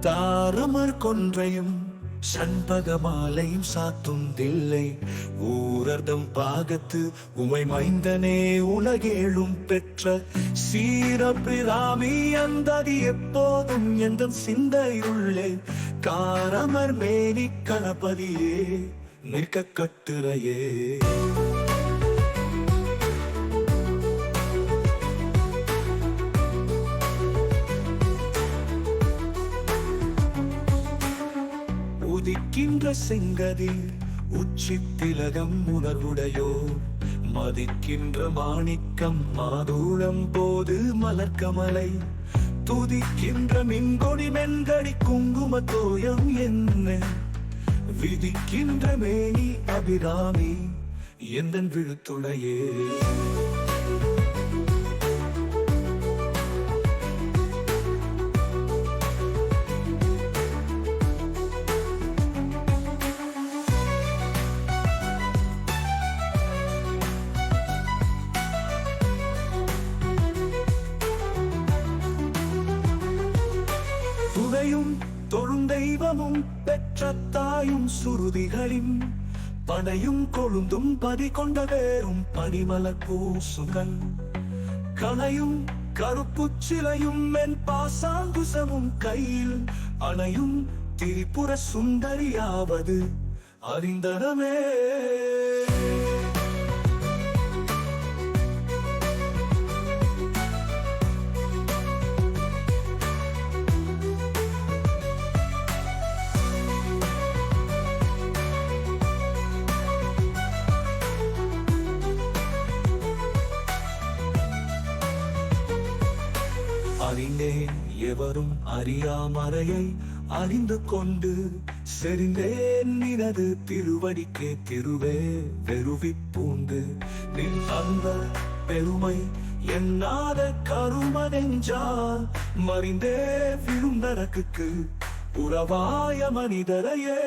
தாரமர் கொன்றையும் சண்பக மாலையும் சாத்தும் தில்லை. ஊரர்தம் பாகத்து உமை மைந்தனே உலகேழும் பெற்ற சீரபிராமி அந்ததி எப்போதும் எந்த சிந்தையுள்ளே. காரமர் மேனி கணபதியே நிற்க கட்டுரையே. உதிக்கின்ற செங்கதி உச்சி திலகம் உணர்வுடையோ மதிக்கின்ற மாணிக்கம் மாதூரம் போது மலர்கமலை துதிக்கின்ற மின்கொடி மென்கடி குங்கும தோயம் என்ன? விதிக்கின்ற மேனி அபிராமி எந்தன் விழுத்துணையே தொழுந்தெய்வமும் பெற்ற தாயும் சுருதிகளின் பனையும் கொழுந்தும் பதி கொண்ட வேறும் பனிமலர் பூசுகள் கலையும் கருப்பு சிலையும் மென் பாசாங்குசமும் கையில் அணையும் திரிபுர சுந்தரியாவது அறிந்தனமே. அறிந்தேன் எவரும் அறியாமறையை அறிந்து கொண்டு செறிந்தேன் நினது திருவடிக்கே திருவே வெறுவி பூண்டு நின் அந்த பெருமை எண்ணாத கருமனெஞ்சால் மறிந்தே விழுந்தனக்கு உறவாய மனிதரையே.